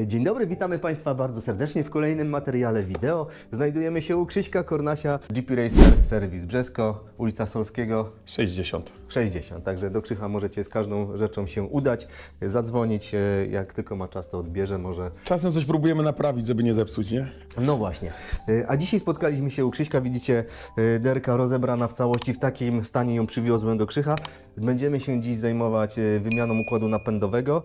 E, Dzień dobry, witamy Państwa bardzo serdecznie w kolejnym materiale wideo. Znajdujemy się u Krzyśka Kornasia, GP Racer, serwis Brzesko, ulica Solskiego 60. 60. Także do Krzycha możecie z każdą rzeczą się udać, e, zadzwonić, e, jak tylko ma czas to odbierze, może Czasem coś próbujemy naprawić, żeby nie zepsuć, nie? No właśnie. Y, A dzisiaj spotkaliśmy się u Krzyśka. Widzicie, derka rozebrana w całości. W takim stanie ją przywiozłem do Krzycha. Będziemy się dziś zajmować wymianą układu napędowego,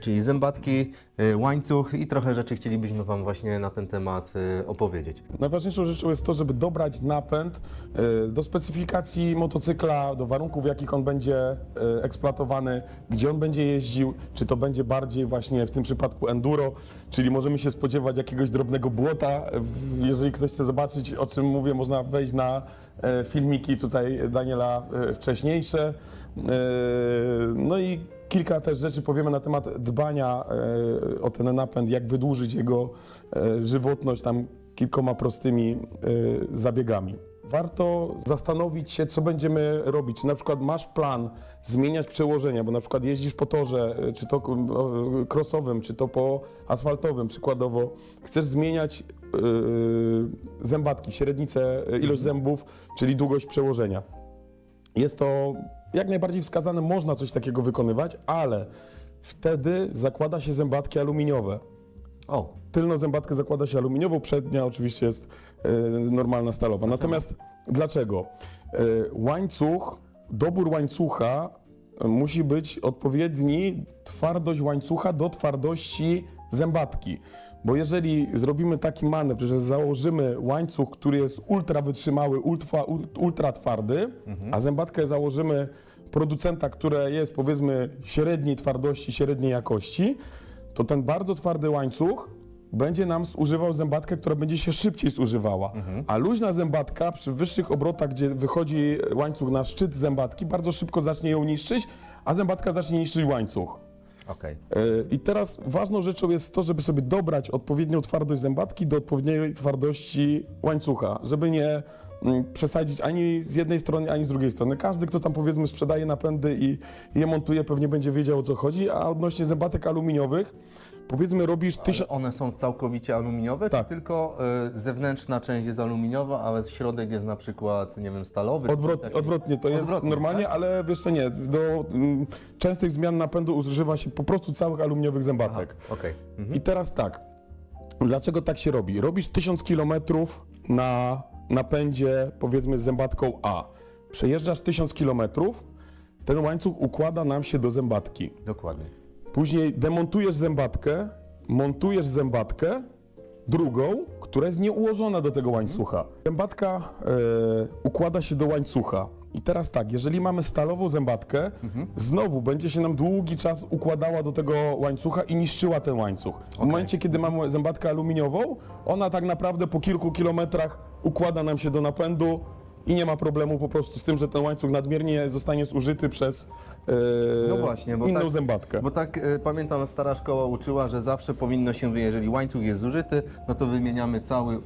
czyli zębatki, y, łańcuch i trochę rzeczy chcielibyśmy Wam właśnie na ten temat y, opowiedzieć. Najważniejszą rzeczą jest to, żeby dobrać napęd e, do specyfikacji motocykla, do warunków, w jakich on będzie e, eksploatowany, gdzie on będzie jeździł, czy to będzie bardziej właśnie w tym przypadku enduro, czyli możemy się spodziewać jakiegoś drobnego błota. Jeżeli ktoś chce zobaczyć, o czym mówię, można wejść na e, filmiki tutaj Daniela e, wcześniejsze. E, No i kilka też rzeczy powiemy na temat dbania e, o ten napęd, jak wydłużyć jego e, żywotność tam kilkoma prostymi e, zabiegami. Warto zastanowić się, co będziemy robić. Czy na przykład masz plan zmieniać przełożenia, bo na przykład jeździsz po torze, czy to crossowym, czy to po asfaltowym przykładowo, chcesz zmieniać zębatki, średnicę, ilość zębów, czyli długość przełożenia. Jest to jak najbardziej wskazane, można coś takiego wykonywać, ale wtedy zakłada się zębatki aluminiowe. O, Tylną zębatkę zakłada się aluminiową, przednia oczywiście jest e, normalna stalowa. Natomiast dlaczego? E, łańcuch, dobór łańcucha e, musi być odpowiedni twardość łańcucha do twardości zębatki. Bo jeżeli zrobimy taki manewr, że założymy łańcuch, który jest ultra wytrzymały, ultra, ultra twardy, a zębatkę założymy producenta, które jest powiedzmy średniej twardości, średniej jakości, to ten bardzo twardy łańcuch będzie nam zużywał zębatkę, która będzie się szybciej zużywała. A luźna zębatka przy wyższych obrotach, gdzie wychodzi łańcuch na szczyt zębatki, bardzo szybko zacznie ją niszczyć, a zębatka zacznie niszczyć łańcuch. Okej. E, I teraz ważną rzeczą jest to, żeby sobie dobrać odpowiednią twardość zębatki do odpowiedniej twardości łańcucha, żeby nie mm, przesadzić ani z jednej strony, ani z drugiej strony. Każdy, kto tam powiedzmy sprzedaje napędy i je montuje, pewnie będzie wiedział o co chodzi, a odnośnie zębatek aluminiowych, powiedzmy robisz tysiąc... One są całkowicie aluminiowe, Tak. tylko y, zewnętrzna część jest aluminiowa, a środek jest na przykład, nie wiem, stalowy? Odwrot, taki- odwrotnie to jest Odwrotnie, normalnie, tak? ale wiesz co, nie, do mm, częstych zmian napędu używa się po prostu całych aluminiowych zębatek. Okej. Mhm. I teraz tak, dlaczego tak się robi? Robisz 1000 km na napędzie, powiedzmy, z zębatką A. Przejeżdżasz 1000 km, ten łańcuch układa nam się do zębatki. Dokładnie. Później demontujesz zębatkę, montujesz zębatkę, drugą, która jest nieułożona do tego łańcucha. Zębatka e, układa się do łańcucha. I teraz tak, jeżeli mamy stalową zębatkę, znowu będzie się nam długi czas układała do tego łańcucha i niszczyła ten łańcuch. W momencie, kiedy mamy zębatkę aluminiową, ona tak naprawdę po kilku kilometrach układa nam się do napędu i nie ma problemu po prostu z tym, że ten łańcuch nadmiernie zostanie zużyty przez e, No właśnie, inną tak- zębatkę. Bo tak y, pamiętam, stara szkoła uczyła, że zawsze powinno się, jeżeli łańcuch jest zużyty, no to wymieniamy cały y,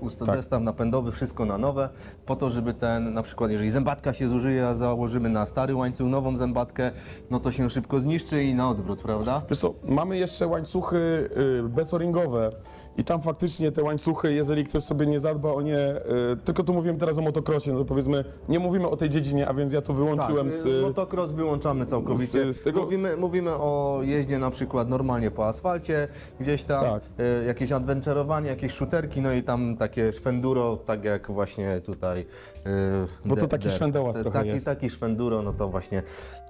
ust- Tak. zestaw napędowy, wszystko na nowe, po to, żeby ten, na przykład jeżeli zębatka się zużyje, a założymy na stary łańcuch nową zębatkę, no to się szybko zniszczy i na odwrót, prawda? Wiesz co, mamy jeszcze łańcuchy y, bezoringowe i tam faktycznie te łańcuchy, jeżeli ktoś sobie nie zadba o nie, y, tylko tu mówiłem teraz o motocrossie, no to powiedzmy, nie mówimy o tej dziedzinie, a więc ja to wyłączyłem tak, z... y, motocross wyłączamy całkowicie. z- z tego- mówimy, mówimy o jeździe na przykład normalnie po asfalcie, gdzieś tam Tak. y, jakieś adventurowanie, jakieś shooterki, no i tam takie szwenduro, tak jak właśnie tutaj. Y, Bo to taki der. szwendełas trochę taki, jest. Taki szwenduro, no to właśnie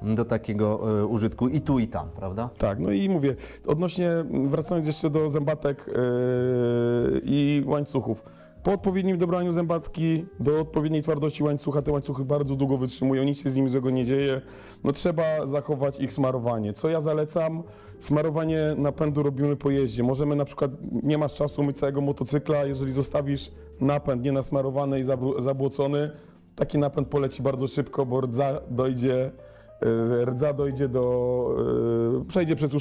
do takiego y, użytku i tu i tam, prawda? Tak, no i mówię, odnośnie, wracając jeszcze do zębatek yy, i łańcuchów. Po odpowiednim dobraniu zębatki, do odpowiedniej twardości łańcucha, te łańcuchy bardzo długo wytrzymują, nic się z nimi złego nie dzieje. No trzeba zachować ich smarowanie. Co ja zalecam? Smarowanie napędu robimy po jeździe. Możemy na przykład, nie masz czasu myć całego motocykla, jeżeli zostawisz napęd nienasmarowany i zabł- zabłocony, taki napęd poleci bardzo szybko, bo rdza dojdzie rdza dojdzie do, y, przejdzie przez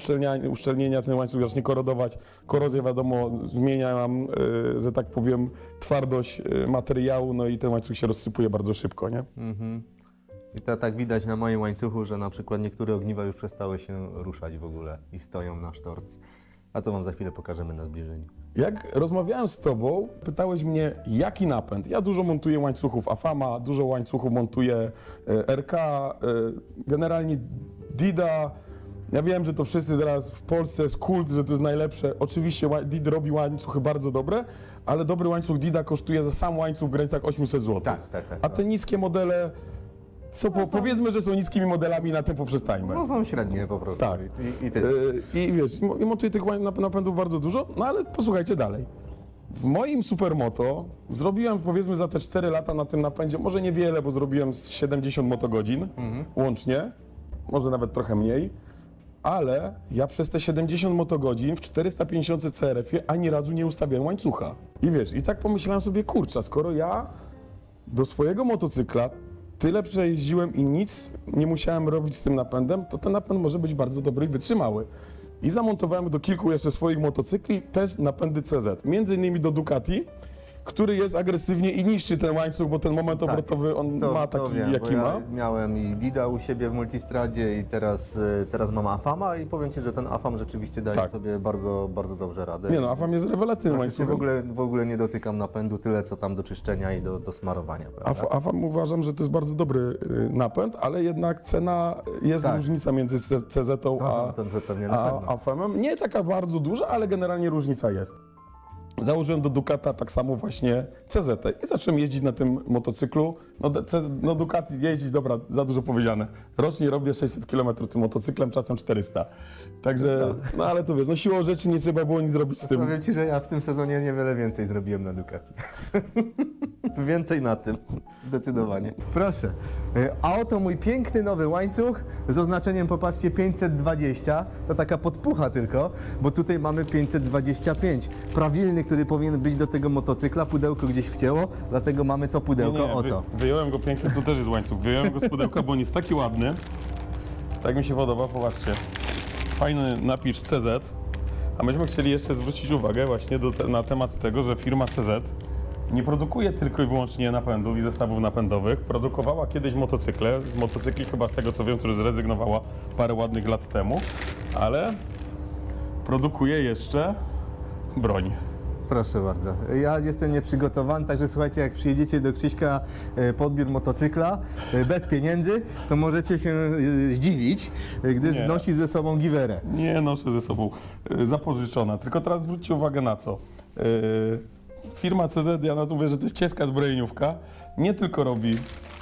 uszczelnienia, ten łańcuch zacznie korodować. Korozja wiadomo zmienia nam, y, że tak powiem, twardość materiału, no i ten łańcuch się rozsypuje bardzo szybko, nie? Mhm. I to tak widać na moim łańcuchu, że na przykład niektóre ogniwa już przestały się ruszać w ogóle i stoją na sztorc. A to Wam za chwilę pokażemy na zbliżeniu. Jak rozmawiałem z tobą, pytałeś mnie, jaki napęd. Ja dużo montuję łańcuchów Afama, dużo łańcuchów montuję e, RK, e, generalnie Dida. Ja wiem, że to wszyscy teraz w Polsce jest kult, że to jest najlepsze. Oczywiście Did robi łańcuchy bardzo dobre, ale dobry łańcuch Dida kosztuje za sam łańcuch w granicach 800 zł. Tak, tak, tak. A te niskie modele, są, po, powiedzmy, że są niskimi modelami, na tym poprzestańmy. No są średnie po prostu. Tak. I, i tyle. Yy, I wiesz, i mo- i montuję tych napędów bardzo dużo, no ale posłuchajcie dalej. W moim Supermoto zrobiłem powiedzmy za te 4 lata na tym napędzie, może niewiele, bo zrobiłem z 70 motogodzin łącznie, może nawet trochę mniej, ale ja przez te 70 motogodzin w 450 CRF-ie ani razu nie ustawiałem łańcucha. I wiesz, i tak pomyślałem sobie, kurczę, skoro ja do swojego motocykla tyle przejeździłem i nic nie musiałem robić z tym napędem, to ten napęd może być bardzo dobry i wytrzymały. I zamontowałem do kilku jeszcze swoich motocykli też napędy CZ, między innymi do Ducati, który jest agresywnie i niszczy ten łańcuch, bo ten moment obrotowy on ma taki, wiem, jaki bo ma. Ja miałem i Dida u siebie w Multistradzie i teraz, y, teraz mam Afama i powiem Ci, że ten Afam rzeczywiście daje Tak. sobie bardzo, bardzo dobrze radę. Nie no, Afam jest rewelacyjnym Praktycznie łańcuchem. w ogóle, w ogóle nie dotykam napędu, tyle co tam do czyszczenia i do, do smarowania. Prawda? Af- Afam uważam, że to jest bardzo dobry y, napęd, ale jednak cena, jest Tak. różnica między C- CZ-ą To- a, to- to pewnie na a. AFM-em. Nie taka bardzo duża, ale generalnie różnica jest. Założyłem do Ducata tak samo właśnie CZ i zacząłem jeździć na tym motocyklu. No, no Ducati jeździć, dobra, za dużo powiedziane. Rocznie robię 600 km tym motocyklem, czasem 400. Także, no ale to wiesz, no siłą rzeczy nie trzeba było nic zrobić z tym. Powiem Ci, że ja w tym sezonie niewiele więcej zrobiłem na Ducati. więcej na tym, zdecydowanie. Proszę. Y, A oto mój piękny nowy łańcuch z oznaczeniem, popatrzcie, 520. To taka podpucha tylko, bo tutaj mamy 525. Prawilny, który powinien być do tego motocykla. Pudełko gdzieś wcięło, dlatego mamy to pudełko, oto. Wy, wyjąłem go pięknie, tu też jest łańcuch. Wyjąłem go z pudełka, bo on jest taki ładny. Tak mi się podoba, popatrzcie. Fajny napis CZ. A myśmy chcieli jeszcze zwrócić uwagę właśnie te, na temat tego, że firma CZ nie produkuje tylko i wyłącznie napędów i zestawów napędowych. Produkowała kiedyś motocykle, z motocykli chyba z tego co wiem, które zrezygnowała parę ładnych lat temu, ale produkuje jeszcze broń. Proszę bardzo. Ja jestem nieprzygotowany, także słuchajcie, jak przyjedziecie do Krzyśka e, podbiór motocykla e, bez pieniędzy, to możecie się e, zdziwić, gdyż Nie. nosi ze sobą giwerę. Nie noszę ze sobą. Zapożyczona. Tylko teraz zwróćcie uwagę na co. Firma CZ, ja na to mówię, że to jest cieska zbrojeniówka. Nie tylko robi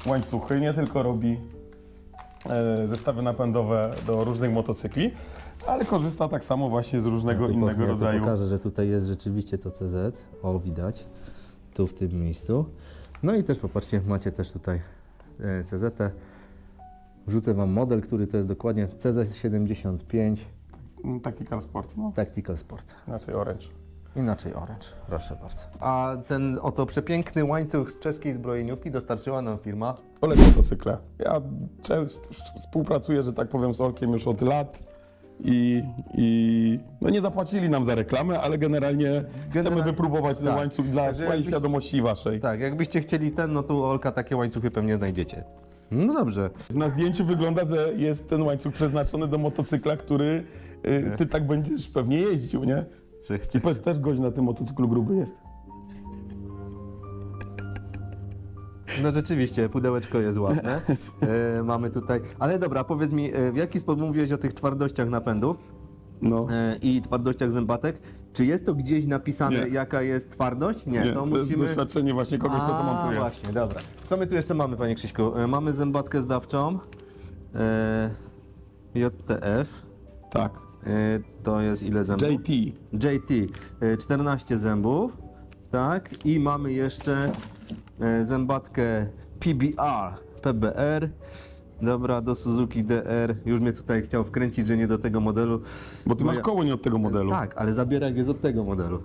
łańcuchy, nie tylko robi zestawy napędowe do różnych motocykli, ale korzysta tak samo właśnie z różnego innego rodzaju. pokażę, że tutaj jest rzeczywiście to CZ. O, widać. Tu w tym miejscu. No i też popatrzcie, macie też tutaj e, CZ. Wrzucę Wam model, który to jest dokładnie CZ75 Mm, Tactical Sport, no. Tactical Sport. Inaczej Orange. Inaczej orange, proszę bardzo. A ten oto przepiękny łańcuch z czeskiej zbrojeniówki dostarczyła nam firma. Olek motocykle. Ja często współpracuję, że tak powiem, z Olkiem już od lat i, i no nie zapłacili nam za reklamę, ale generalnie chcemy wypróbować ten tak. łańcuch dla Także swojej jakbyś- świadomości i waszej. Tak, jakbyście chcieli ten, no to u Olka takie łańcuchy pewnie znajdziecie. No dobrze. Na zdjęciu wygląda, że jest ten łańcuch przeznaczony do motocykla, który y, ty tak będziesz pewnie jeździł, nie? I powiedz, też gość na tym motocyklu gruby jest. No rzeczywiście, pudełeczko jest ładne. E, mamy tutaj. Ale dobra, powiedz mi, e, w jaki sposób mówiłeś o tych twardościach napędów No. e, i twardościach zębatek? Czy jest to gdzieś napisane, Nie. jaka jest twardość? Nie, Nie, to to jest musimy. doświadczenie właśnie kogoś, kto to A, montuje. właśnie, dobra. Co my tu jeszcze mamy, panie Krzyśku? E, mamy zębatkę zdawczą. E, JTF. Tak. E, to jest ile zębów? JT. JT e, 14 zębów, tak, i mamy jeszcze e, zębatkę PBR, PBR, dobra, do Suzuki DR, już mnie tutaj chciał wkręcić, że nie do tego modelu. Bo ty masz koło nie od tego modelu. Tak, ale zabierak jest od tego modelu.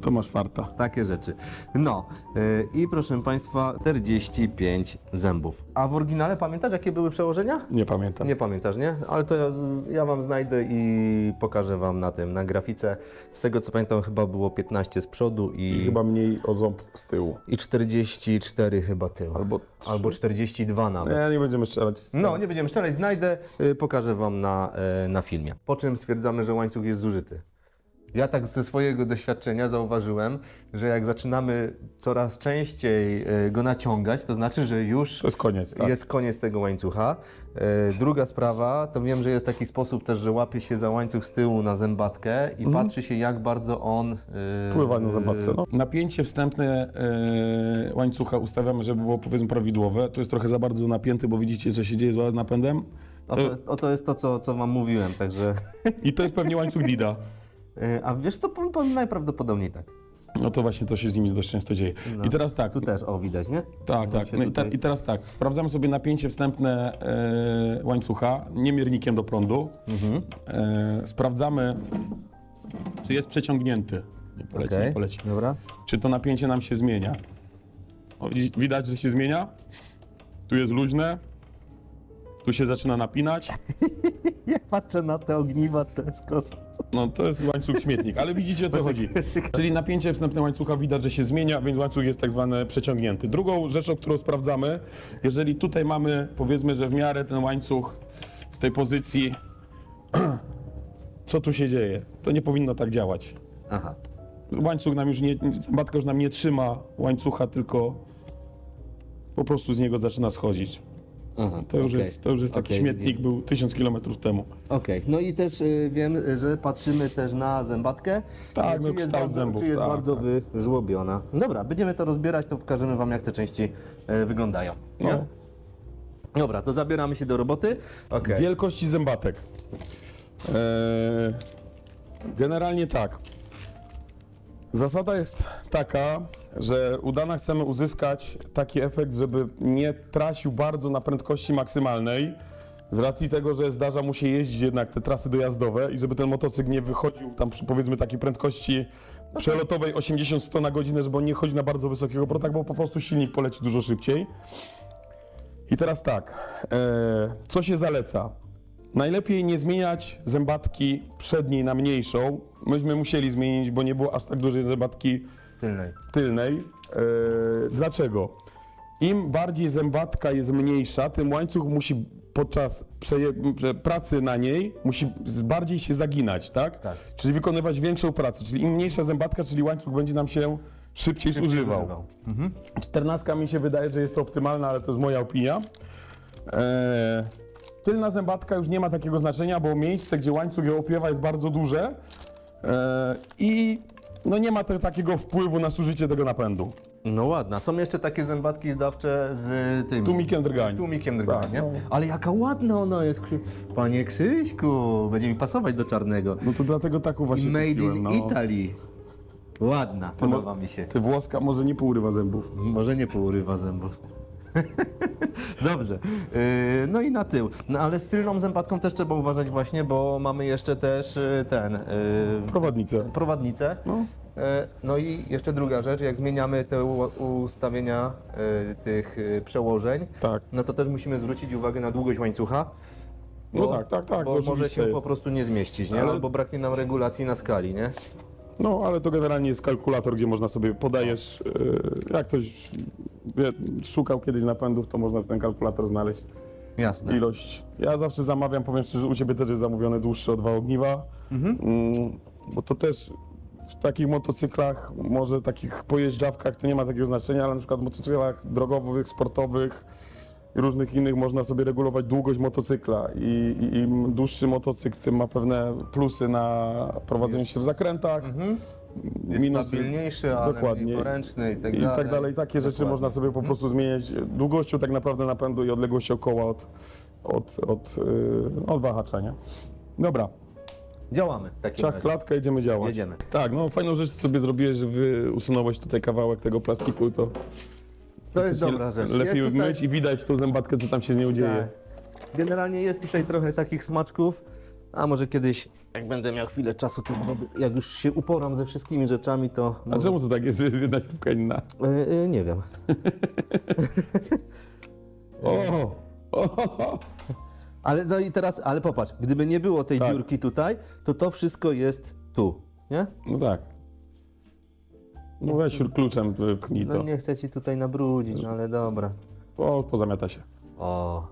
To masz farta. Takie rzeczy. No e, i proszę Państwa, 45 zębów. A w oryginale pamiętasz, jakie były przełożenia? Nie pamiętam. Nie pamiętasz, nie? Ale to ja, ja Wam znajdę i pokażę Wam na tym, na grafice. Z tego co pamiętam chyba było 15 z przodu I i, chyba mniej o ząb z tyłu. i 44 chyba tył. Albo. Albo 42 nawet. Nie, nie będziemy strzelać. No, nie będziemy strzelać, znajdę, y, pokażę Wam na, y, na filmie. Po czym stwierdzamy, że łańcuch jest zużyty. Ja tak ze swojego doświadczenia zauważyłem, że jak zaczynamy coraz częściej e, go naciągać, to znaczy, że już To jest koniec, tak? jest koniec tego łańcucha. E, Druga sprawa, to wiem, że jest taki sposób też, że łapie się za łańcuch z tyłu na zębatkę i patrzy się, jak bardzo on e, Wpływa na zębatce. No. Napięcie wstępne łańcucha ustawiamy, żeby było powiedzmy prawidłowe. Tu jest trochę za bardzo napięty, bo widzicie, co się dzieje z napędem. Oto jest, oto jest to, co, co Wam mówiłem, także. I to jest pewnie łańcuch Dida. E, A wiesz co, po- po- najprawdopodobniej tak. No to właśnie to się z nimi dość często dzieje. No. I teraz tak, Tu też, o widać, nie? tak, tak. No i, te, I teraz tak, sprawdzamy sobie napięcie wstępne e, łańcucha, nie miernikiem do prądu. Mhm. E, sprawdzamy, czy jest przeciągnięty. Nie poleci, Okej, nie poleci. Dobra. Czy to napięcie nam się zmienia. O, widać, że się zmienia. Tu jest luźne. Tu się zaczyna napinać. Jak patrzę na te ogniwa, to jest kosmos. No to jest łańcuch śmietnik, ale widzicie o co chodzi. Czyli napięcie wstępne łańcucha widać, że się zmienia, więc łańcuch jest tak zwany przeciągnięty. Drugą rzeczą, którą sprawdzamy, jeżeli tutaj mamy, powiedzmy, że w miarę ten łańcuch w tej pozycji, co tu się dzieje? To nie powinno tak działać. Aha. Łańcuch nam już nie, zębatka już nam nie trzyma łańcucha, tylko po prostu z niego zaczyna schodzić. Aha. To już, okej. jest, to już jest taki Okej, śmietnik, był tysiąc kilometrów temu. Okej, no i też y, wiem, że patrzymy też na zębatkę. Tak, y, no, czy jest kształt bardzo, zębów, czy jest tak, bardzo tak. wyżłobiona. Dobra, będziemy to rozbierać, to pokażemy Wam, jak te części y, wyglądają. Nie? No. Dobra, to zabieramy się do roboty. Okej. Wielkości zębatek. Eee, generalnie tak. Zasada jest taka, że udana chcemy uzyskać taki efekt, żeby nie tracił bardzo na prędkości maksymalnej, z racji tego, że zdarza mu się jeździć jednak te trasy dojazdowe i żeby ten motocykl nie wychodził tam przy powiedzmy takiej prędkości przelotowej 80-100 na godzinę, żeby on nie chodzi na bardzo wysokiego obrotach, bo po prostu silnik poleci dużo szybciej. I teraz tak, e, co się zaleca? Najlepiej nie zmieniać zębatki przedniej na mniejszą. Myśmy musieli zmienić, bo nie było aż tak dużej zębatki Tylnej. tylnej. E, dlaczego? Im bardziej zębatka jest mniejsza, tym łańcuch musi podczas pracy na niej musi bardziej się zaginać, tak? Tak. Czyli wykonywać większą pracę. Czyli im mniejsza zębatka, czyli łańcuch będzie nam się szybciej, zużywał. Używał. 14 mi się wydaje, że jest to optymalna, ale to jest moja opinia. Eee, tylna zębatka już nie ma takiego znaczenia, bo miejsce, gdzie łańcuch ją opiewa jest bardzo duże eee, i no nie ma to, takiego wpływu na zużycie tego napędu. No ładna. Są jeszcze takie zębatki zdawcze z tym. Tłumikiem drgań. Z tłumikiem drgań, Tak, nie? no. Ale jaka ładna ona jest. Krzy- Panie Krzyśku, będzie mi pasować do czarnego. No to dlatego taką właśnie Made kupiłem, in no. Italy. Ładna, podoba mi się. Ty włoska może nie pourywa zębów. Może nie pourywa zębów. Dobrze. Yy, no i na tył. No ale z tylną zębatką też trzeba uważać właśnie, bo mamy jeszcze też yy, ten yy, Prowadnicę. prowadnicę. No. Yy, No i jeszcze druga rzecz, jak zmieniamy te u- ustawienia yy, tych yy, przełożeń, Tak. no to też musimy zwrócić uwagę na długość łańcucha. No tak, tak, tak, Bo to może oczywiste się jest. po prostu nie zmieścić, nie? Ale- Albo braknie nam regulacji na skali, nie? No, ale to generalnie jest kalkulator, gdzie można sobie podajesz, jak ktoś szukał kiedyś napędów, to można ten kalkulator znaleźć. Jasne. ilość. Ja zawsze zamawiam, powiem szczerze, u Ciebie też jest zamówione dłuższe o dwa ogniwa, Mhm. mm, bo to też w takich motocyklach, może takich pojeżdżawkach to nie ma takiego znaczenia, ale na przykład w motocyklach drogowych, sportowych i różnych innych można sobie regulować długość motocykla i, i im dłuższy motocykl, tym ma pewne plusy na prowadzeniu Jest- się w zakrętach, Mhm. Jest minusy stabilniejszy, ale dokładnie. mniej poręczny i tak i dalej. tak dalej. Takie rzeczy Dokładnie. można sobie po prostu zmieniać długością tak naprawdę napędu i odległością koła od, od, od, yy, od wahacza, nie? Dobra, Działamy w takim czach razie. klatka, idziemy działać. Jedziemy. Tak, no fajną rzecz sobie zrobiłeś, że wy usunąłeś tutaj kawałek tego plastiku, to To jest dobra rzecz. lepiej Jest tutaj- myć i widać tą zębatkę, co tam się z nią dzieje. Tak. Generalnie jest tutaj trochę takich smaczków, a może kiedyś, jak będę miał chwilę czasu, to jak już się uporam ze wszystkimi rzeczami, to... A czemu to tak jest, że jest jedna śrubka inna? E, e, nie wiem. O! o, Ale no i teraz, ale popatrz, gdyby nie było tej Tak. dziurki tutaj, to to wszystko jest tu, nie? No tak. No weź kluczem pchnij No to. nie chcę ci tutaj nabrudzić, no ale dobra. O, pozamiata się. O.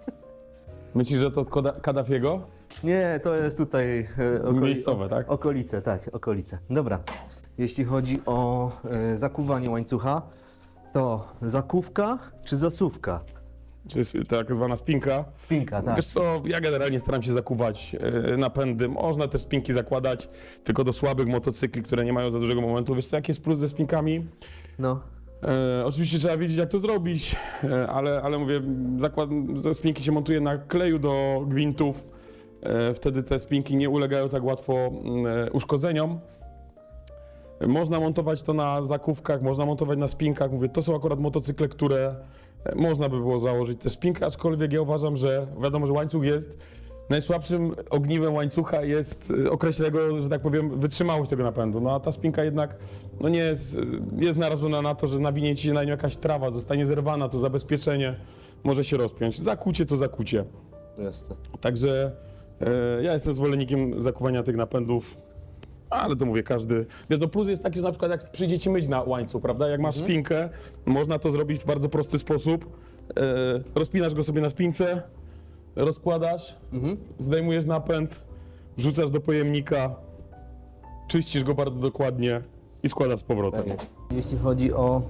Myślisz, że to od Koda- Kaddafiego? Nie, to jest tutaj e, Miejscowe, tak? Okolice, tak, okolice. Dobra. Jeśli chodzi o e, zakuwanie łańcucha, to zakówka czy zasuwka? Czy jest tak zwana spinka? Spinka, tak. Wiesz co, ja generalnie staram się zakuwać e, napędy. Można też spinki zakładać, tylko do słabych motocykli, które nie mają za dużego momentu. Wiesz co, jaki jest plus ze spinkami? No. E, oczywiście trzeba wiedzieć, jak to zrobić, e, ale, ale mówię, zakład, spinki się montuje na kleju do gwintów. E, wtedy te spinki nie ulegają tak łatwo mm, e, uszkodzeniom. Można montować to na zakówkach, można montować na spinkach. Mówię, to są akurat motocykle, które można by było założyć te spinki, aczkolwiek ja uważam, że wiadomo, że łańcuch jest najsłabszym ogniwem łańcucha jest e, określa że tak powiem, wytrzymałość tego napędu. No a ta spinka jednak no nie jest, jest narażona na to, że nawinie ci się na nią jakaś trawa, zostanie zerwana, to zabezpieczenie może się rozpiąć. Zakucie to zakucie. Jasne. Także e, ja jestem zwolennikiem zakuwania tych napędów, ale to mówię każdy. Wiesz, no plus jest taki, że na przykład jak przyjdzie ci myć na łańcuch, prawda? Jak masz spinkę, można to zrobić w bardzo prosty sposób. E, rozpinasz go sobie na spince, rozkładasz, zdejmujesz napęd, wrzucasz do pojemnika, czyścisz go bardzo dokładnie i składasz z powrotem. Tak. Jeśli chodzi o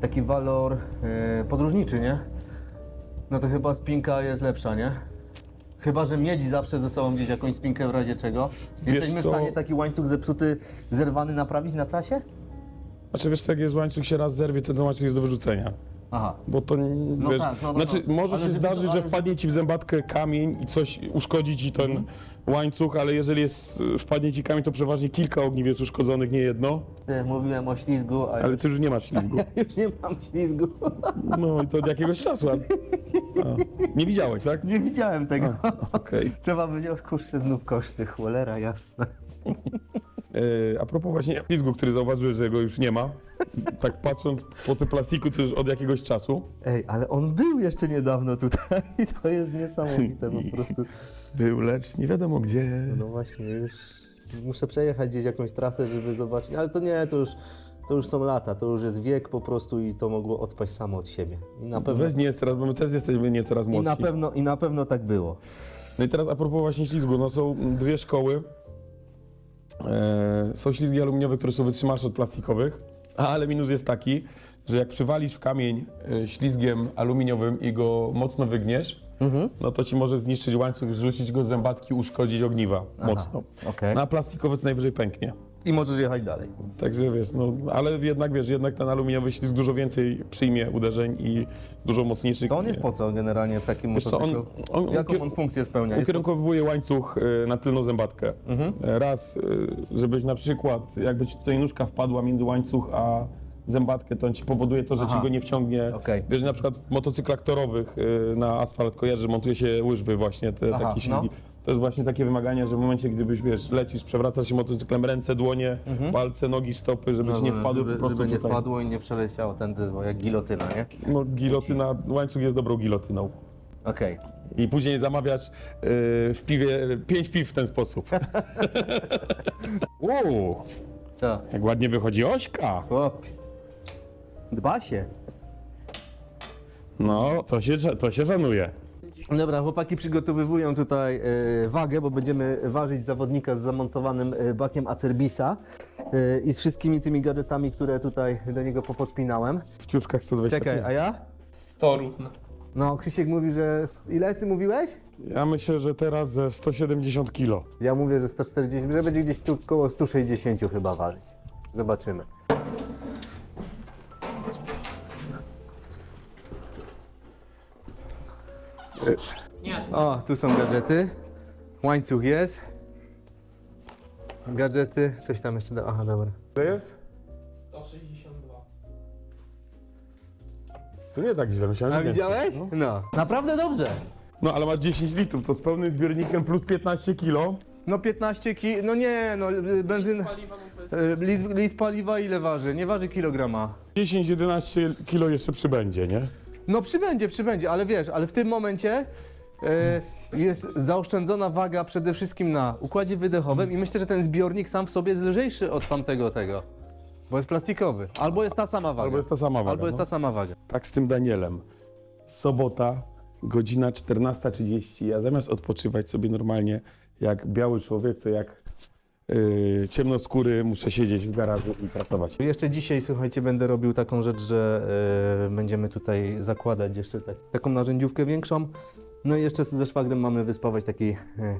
taki walor e, podróżniczy, nie? No to chyba spinka jest lepsza, nie? Chyba, że mieć zawsze ze sobą gdzieś jakąś spinkę w razie czego. Wiesz Jesteśmy w stanie taki łańcuch zepsuty, zerwany naprawić na trasie? Znaczy wiesz, co, jak jest łańcuch się raz zerwie, to ten łańcuch jest do wyrzucenia. Aha. Bo to No wiesz, tak, no, no, znaczy no. może Ale się żeby zdarzyć, to- że wpadnie ci w zębatkę kamień i coś uszkodzi ci ten Mhm. Łańcuch, ale jeżeli jest, wpadnie ci kamień, to przeważnie kilka ogniw jest uszkodzonych, nie jedno, Ty, mówiłem o ślizgu, a ale już, ty już nie masz ślizgu. już nie mam ślizgu. No i to od jakiegoś czasu. A, a, nie widziałeś, tak? Nie widziałem tego. Okej. Trzeba będzie, kurczę, znów koszty, cholera jasna. Yy, A propos właśnie ślizgu, który zauważyłeś, że go już nie ma, tak patrząc po tym plastiku, to już od jakiegoś czasu Ej, ale on był jeszcze niedawno tutaj i to jest niesamowite po prostu. był, lecz nie wiadomo gdzie. No właśnie, już muszę przejechać gdzieś jakąś trasę, żeby zobaczyć, ale to nie, to już, to już są lata, to już jest wiek po prostu i to mogło odpaść samo od siebie. I na pewno, Weź nie jest teraz, bo my też jesteśmy nie coraz i młodsi. na pewno, i na pewno tak było. No i teraz a propos właśnie ślizgu, no są dwie szkoły. E, są ślizgi aluminiowe, które są wytrzymalsze od plastikowych, ale minus jest taki, że jak przywalisz w kamień e, ślizgiem aluminiowym i go mocno wygniesz, no to ci może zniszczyć łańcuch, zrzucić go z zębatki, uszkodzić ogniwa mocno. okej. Na plastikowy co najwyżej pęknie. I możesz jechać dalej. Także wiesz, no ale jednak wiesz, jednak ten aluminiowy ślizg dużo więcej przyjmie uderzeń i dużo mocniejszych. To on jest po co generalnie w takim Wiesz co, on- on- on Jaką on funkcję spełnia? Ukierunkowuje łańcuch y, na tylną zębatkę. E, Raz, y, żebyś na przykład, jakby ci tutaj nóżka wpadła między łańcuch a zębatkę, to on ci powoduje to, że Aha. ci go nie wciągnie. Okej. Wiesz, na przykład w motocyklach torowych y, na asfalt kojarzy, montuje się łyżwy właśnie, te Aha, takie ślizgi. no. To jest właśnie takie wymagania, że w momencie, gdybyś, wiesz, lecisz, przewracasz się motocyklem, ręce, dłonie, palce, nogi, stopy, żeby ci nie wpadły Mhm. No, żeby, po prostu żeby nie tutaj. wpadło i nie przeleciało tędy, bo jak gilotyna, nie? No gilotyna, łańcuch jest dobrą gilotyną. Okej. I później zamawiasz y, w piwie, pięć piw w ten sposób. Uuu, Co? jak ładnie wychodzi ośka. Chłop. Dba się. No, to się, to się szanuje. Dobra, chłopaki przygotowywują tutaj e, wagę, bo będziemy ważyć zawodnika z zamontowanym e, bakiem Acerbisa e, i z wszystkimi tymi gadżetami, które tutaj do niego popodpinałem. W ciuszkach 120. Czekaj, a ja? 100 równo. No, Krzysiek mówi, że... s- Ile ty mówiłeś? Ja myślę, że teraz ze 170 kilo. Ja mówię, że 140, że będzie gdzieś tu koło 160 chyba ważyć. Zobaczymy. Nie, O, tu są gadżety. Łańcuch jest. Gadżety, coś tam jeszcze da. Aha, dobra. To jest? 162. To nie tak źle, myślałem, A że więcej. widziałeś? No. No. Naprawdę dobrze. no, ale ma 10 litrów, to z pełnym zbiornikiem plus 15 kilo. No 15 ki... No nie, no benzyna... Paliwa powiedzmy. e, Litr, litr paliwa ile waży? Nie waży kilograma. 10-11 kilo jeszcze przybędzie, nie? No przybędzie, przybędzie, ale wiesz, ale w tym momencie e, jest zaoszczędzona waga przede wszystkim na układzie wydechowym i myślę, że ten zbiornik sam w sobie jest lżejszy od tamtego tego. Bo jest plastikowy. Albo jest ta sama waga. Albo jest ta sama waga. Albo jest no. ta sama waga. Tak z tym Danielem. Sobota, godzina 14.30. Ja zamiast odpoczywać sobie normalnie jak biały człowiek, to jak yy, ciemnoskóry muszę siedzieć w garażu i pracować. Jeszcze dzisiaj, słuchajcie, będę robił taką rzecz, że e, będziemy tutaj zakładać jeszcze tak, taką narzędziówkę większą. No i jeszcze ze szwagrem mamy wyspawać taki, e,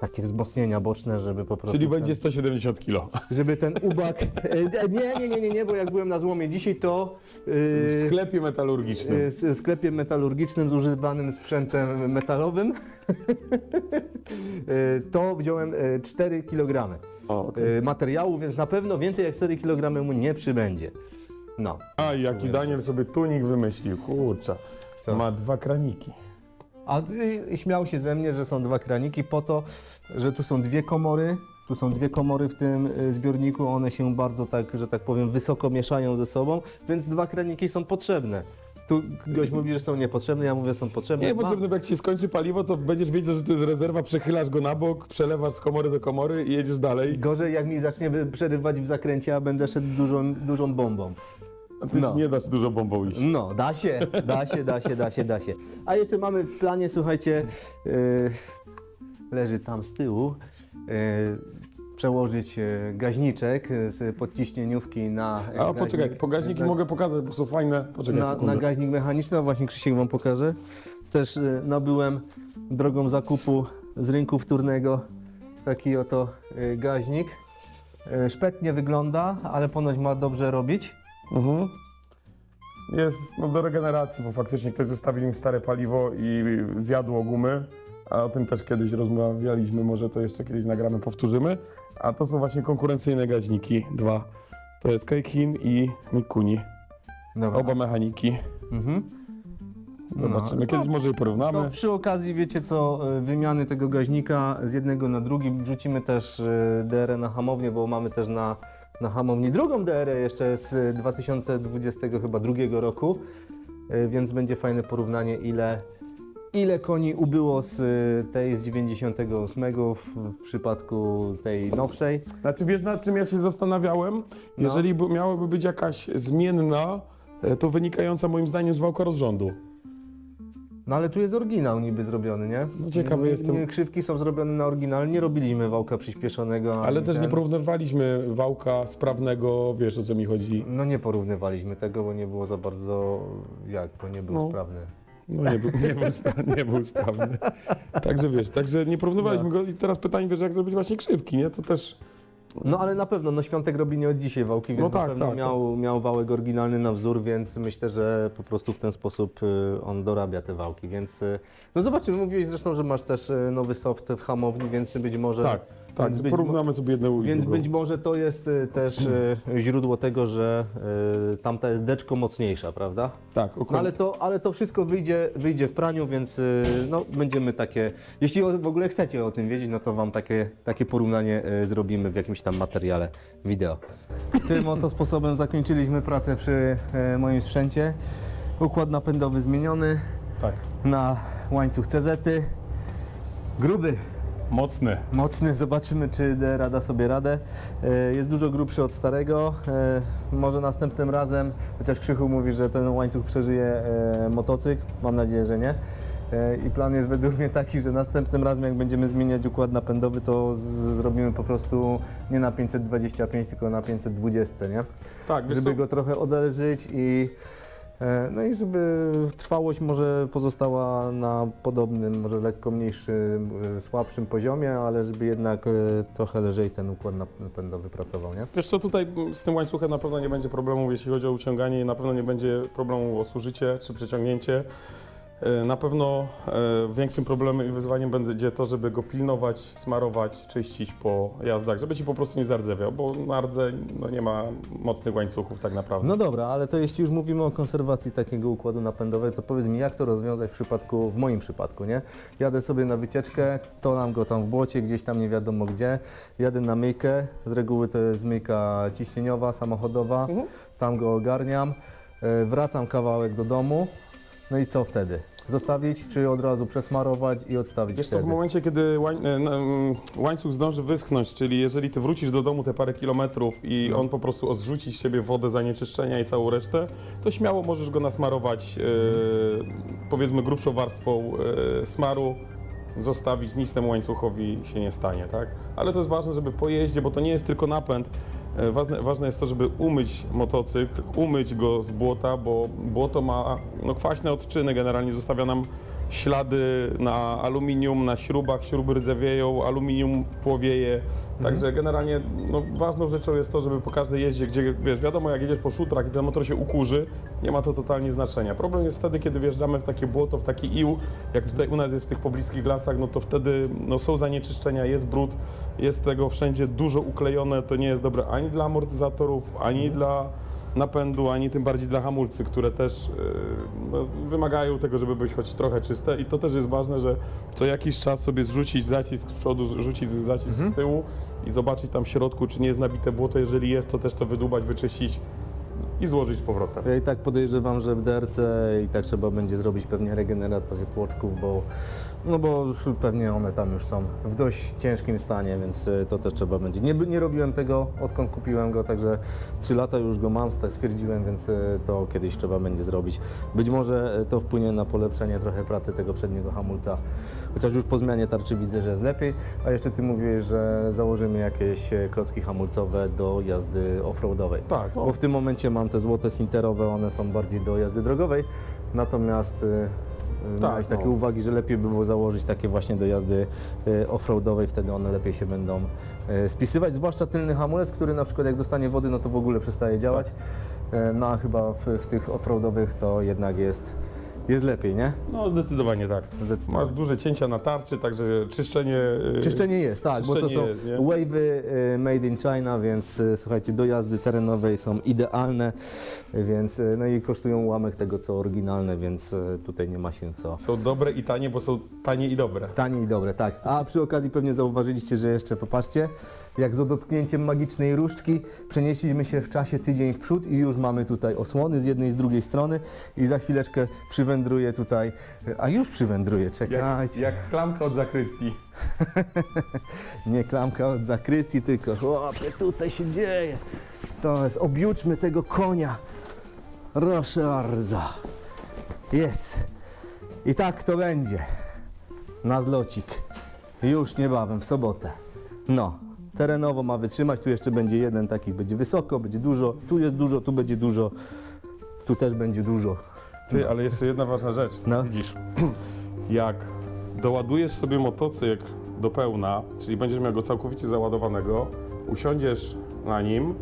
takie wzmocnienia boczne, żeby po prostu... Czyli ten, będzie 170 kilo. Żeby ten ubak... E, nie, nie, nie, nie, nie, bo jak byłem na złomie dzisiaj, to... e, W sklepie metalurgicznym. e, w sklepie metalurgicznym z używanym sprzętem metalowym, e, to wziąłem e, 4 kg O, okej. e, materiału, więc na pewno więcej jak 4 kg mu nie przybędzie. No. A jaki Daniel sobie tunik wymyślił, kurczę. Co? Ma dwa kraniki. A śmiał się ze mnie, że są dwa kraniki po to, że tu są dwie komory. Tu są dwie komory w tym y, zbiorniku, one się bardzo tak, że tak powiem, wysoko mieszają ze sobą, więc dwa kraniki są potrzebne. Tu gość mówi, że są niepotrzebne, ja mówię, są potrzebne. Nie, potrzebne, bo jak ci się skończy paliwo, to będziesz wiedział, że to jest rezerwa, przechylasz go na bok, przelewasz z komory do komory i jedziesz dalej. Gorzej jak mi zacznie przerywać w zakręcie, a będę szedł dużą, dużą bombą. Ty No. nie dasz dużo bombą iść. No, da się, da się, da się, da się, da się. A jeszcze mamy w planie, słuchajcie, yy, leży tam z tyłu, yy, przełożyć yy, gaźniczek z podciśnieniówki na A gaźnik, poczekaj, pokaźniki na, mogę pokazać, bo są fajne. Poczekaj na, na gaźnik mechaniczny, a właśnie Krzysiek Wam pokaże. Też nabyłem drogą zakupu z rynku wtórnego taki oto gaźnik. Szpetnie wygląda, ale ponoć ma dobrze robić. Mhm. Jest no, do regeneracji, bo faktycznie ktoś zostawił im stare paliwo i zjadło gumy. A o tym też kiedyś rozmawialiśmy, może to jeszcze kiedyś nagramy, powtórzymy. A to są właśnie konkurencyjne gaźniki, dwa. To jest Kaikin i Mikuni. Dobra. Oba mechaniki. Mhm. Zobaczymy, No. kiedyś może i porównamy. No, przy okazji, wiecie co, y, wymiany tego gaźnika z jednego na drugi, wrzucimy też y, DR na hamownię, bo mamy też na, na hamowni drugą DR jeszcze z 2020 chyba drugiego roku, y, więc będzie fajne porównanie, ile, ile koni ubyło z y, tej z 98 w, w przypadku tej nowszej. Znaczy wiesz nad czym ja się zastanawiałem? No. Jeżeli by, miałaby być jakaś zmienna, e, to wynikająca moim zdaniem z wałka rozrządu. No ale tu jest oryginał niby zrobiony, nie? No, ciekawy Nie- jestem. Nie, krzywki są zrobione na oryginal, nie robiliśmy wałka przyspieszonego. Ale ani też nie ten. porównywaliśmy wałka sprawnego, wiesz o co mi chodzi. No nie porównywaliśmy tego, bo nie było za bardzo jak, bo nie był No. sprawny. No nie był, nie był, spra- nie był sprawny. Także wiesz, także nie porównywaliśmy No. go i teraz pytanie, wiesz, jak zrobić właśnie krzywki, nie? To też... No ale na pewno, no Świątek robi nie od dzisiaj wałki, więc No na tak, pewno tak, miał, miał wałek oryginalny na wzór, więc myślę, że po prostu w ten sposób y, on dorabia te wałki, więc y, no zobaczymy, mówiłeś zresztą, że masz też y, nowy soft w hamowni, więc być może... Tak, tak, więc być, porównamy sobie jedną i Więc drugą. być może to jest y, też y, źródło tego, że y, tamta jest deczko mocniejsza, prawda? Tak, No, ale, to, ale to wszystko wyjdzie, wyjdzie w praniu, więc y, no, będziemy takie. Jeśli o- w ogóle chcecie o tym wiedzieć, no to Wam takie, takie porównanie y, zrobimy w jakimś tam materiale wideo. Tym oto sposobem zakończyliśmy pracę przy y, moim sprzęcie. Układ napędowy zmieniony Tak, na łańcuch CZ. Gruby, mocny. mocny, zobaczymy czy da rada sobie radę. E, Jest dużo grubszy od starego. E, Może następnym razem, chociaż Krzychu mówi, że ten łańcuch przeżyje e, motocykl, mam nadzieję, że nie. I plan jest według mnie taki, że następnym razem jak będziemy zmieniać układ napędowy, to zrobimy po prostu nie na 525, tylko na 520, nie? Tak, Żeby go trochę odelżyć i no i żeby trwałość może pozostała na podobnym, może lekko mniejszym, e, słabszym poziomie, ale żeby jednak e, trochę lżej ten układ napędowy pracował, nie? Wiesz co, tutaj z tym łańcuchem na pewno nie będzie problemu, jeśli chodzi o uciąganie i na pewno nie będzie problemu o zużycie czy przeciągnięcie. E, Na pewno e, większym problemem i wyzwaniem będzie to, żeby go pilnować, smarować, czyścić po jazdach, żeby ci po prostu nie zardzewiał, bo na rdze no, nie ma mocnych łańcuchów tak naprawdę. No dobra, ale to jeśli już mówimy o konserwacji takiego układu napędowego, to powiedz mi, jak to rozwiązać w przypadku, w moim przypadku, nie? Jadę sobie na wycieczkę, tolam go tam w błocie, gdzieś tam nie wiadomo gdzie, jadę na myjkę, z reguły to jest myjka ciśnieniowa, samochodowa, Mhm. tam go ogarniam, e, wracam kawałek do domu, no i co wtedy? zostawić, czy od razu przesmarować i odstawić Wiesz co, w wtedy? momencie, kiedy łań, e, mm, łańcuch zdąży wyschnąć, czyli jeżeli ty wrócisz do domu te parę kilometrów i No. on po prostu zrzuci z siebie wodę, zanieczyszczenia i całą resztę, to śmiało możesz go nasmarować e, powiedzmy grubszą warstwą e, smaru, zostawić, nic temu łańcuchowi się nie stanie, tak? Ale to jest ważne, żeby po jeździe, bo to nie jest tylko napęd, ważne, ważne jest to, żeby umyć motocykl, umyć go z błota, bo błoto ma no, kwaśne odczyny, generalnie zostawia nam ślady na aluminium, na śrubach, śruby rdzewieją, aluminium płowieje, także generalnie no, ważną rzeczą jest to, żeby po każdej jeździe, gdzie wiesz, wiadomo jak jedziesz po szutrach i ten motor się ukurzy, nie ma to totalnie znaczenia. Problem jest wtedy, kiedy wjeżdżamy w takie błoto, w taki ił, jak tutaj u nas jest w tych pobliskich lasach, no to wtedy no, są zanieczyszczenia, jest brud, jest tego wszędzie dużo uklejone, to nie jest dobre ani dla amortyzatorów, ani dla napędu, ani tym bardziej dla hamulcy, które też yy, no, wymagają tego, żeby być choć trochę czyste. I to też jest ważne, że co jakiś czas sobie zrzucić zacisk z przodu, zrzucić zacisk z tyłu i zobaczyć tam w środku, czy nie jest nabite błoto, jeżeli jest, to też to wydłubać, wyczyścić i złożyć z powrotem. Ja i tak podejrzewam, że w DRC i tak trzeba będzie zrobić pewnie regeneratację tłoczków, bo, no bo pewnie one tam już są w dość ciężkim stanie, więc y, to też trzeba będzie. Nie, nie robiłem tego odkąd kupiłem go, także 3 lata już go mam, stwierdziłem, więc y, to kiedyś trzeba będzie zrobić. Być może y, to wpłynie na polepszenie trochę pracy tego przedniego hamulca, chociaż już po zmianie tarczy widzę, że jest lepiej, a jeszcze Ty mówiłeś, że założymy jakieś klocki hamulcowe do jazdy offroadowej. Tak. Bo w tym momencie mam te złote sinterowe, one są bardziej do jazdy drogowej, natomiast Tak, miałeś takie no. uwagi, że lepiej by było założyć takie właśnie do jazdy y, offroadowej, wtedy one lepiej się będą y, spisywać, zwłaszcza tylny hamulec, który na przykład jak dostanie wody, no to w ogóle przestaje działać, Y, no a chyba w, w tych offroadowych to jednak jest, jest lepiej, nie? No zdecydowanie tak. Zdecydowanie. Masz duże cięcia na tarczy, także czyszczenie... yy, Czyszczenie jest, tak, bo to czyszczenie są jest, nie? wave'y y, made in China, więc y, słuchajcie, do jazdy terenowej są idealne, y, więc y, no i kosztują ułamek tego co oryginalne, więc y, tutaj nie ma się co. Są dobre i tanie, bo są tanie i dobre. Tanie i dobre, tak. A przy okazji pewnie zauważyliście, że jeszcze popatrzcie, jak z dotknięciem magicznej różdżki przenieśliśmy się w czasie tydzień w przód i już mamy tutaj osłony z jednej i z drugiej strony i za chwileczkę przywędruje tutaj, a już przywędruje, Jak, czekajcie. jak klamka od zakrystii. Nie klamka od zakrystii, tylko chłopie, tutaj się dzieje. To jest, objuczmy tego konia. Proszę bardzo. Jest. I tak to będzie. Na zlocik. Już niebawem, w sobotę. No, terenowo ma wytrzymać. Tu jeszcze będzie jeden taki, będzie wysoko, będzie dużo. Tu jest dużo, tu będzie dużo. Tu też będzie dużo. Ty, ale jeszcze jedna ważna rzecz. No. Widzisz, jak doładujesz sobie motocykl do pełna, czyli będziesz miał go całkowicie załadowanego, usiądziesz na nim,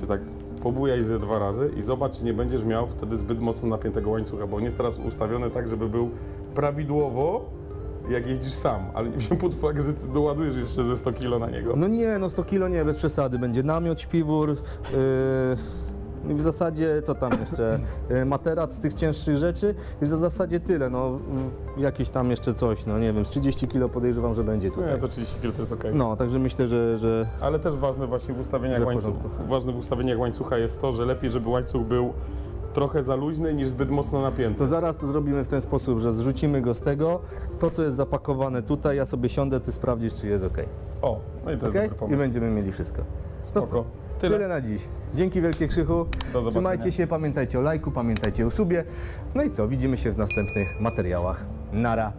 się tak pobujaj ze dwa razy i zobacz, czy nie będziesz miał wtedy zbyt mocno napiętego łańcucha, bo on jest teraz ustawiony tak, żeby był prawidłowo, jak jeździsz sam, ale nie wziął pod uwagę, że ty doładujesz jeszcze ze 100 kg na niego. No nie, no 100 kilo nie, bez przesady. Będzie namiot, śpiwór, yy, w zasadzie co tam jeszcze? Yy, materac z tych cięższych rzeczy i w zasadzie tyle, no yy, jakieś tam jeszcze coś, no nie wiem, z 30 kilo podejrzewam, że będzie tutaj. Nie, to 30 kg to jest okej. No, także myślę, że, że Ale też ważne właśnie w ustawieniach porządku. ważne w ustawieniach łańcucha jest to, że lepiej, żeby łańcuch był trochę za luźny niż zbyt mocno napięty. to zaraz to zrobimy w ten sposób, że zrzucimy go z tego, to co jest zapakowane tutaj, ja sobie siądę, ty sprawdzisz, czy jest ok. O, no i to Ok? jest dobry I pomysł. będziemy mieli wszystko. To Spoko. Tyle. Tyle. na dziś. Dzięki wielkie Krzychu. zobaczenia. Trzymajcie się, pamiętajcie o lajku, pamiętajcie o subie. No i co, widzimy się w następnych materiałach. Nara.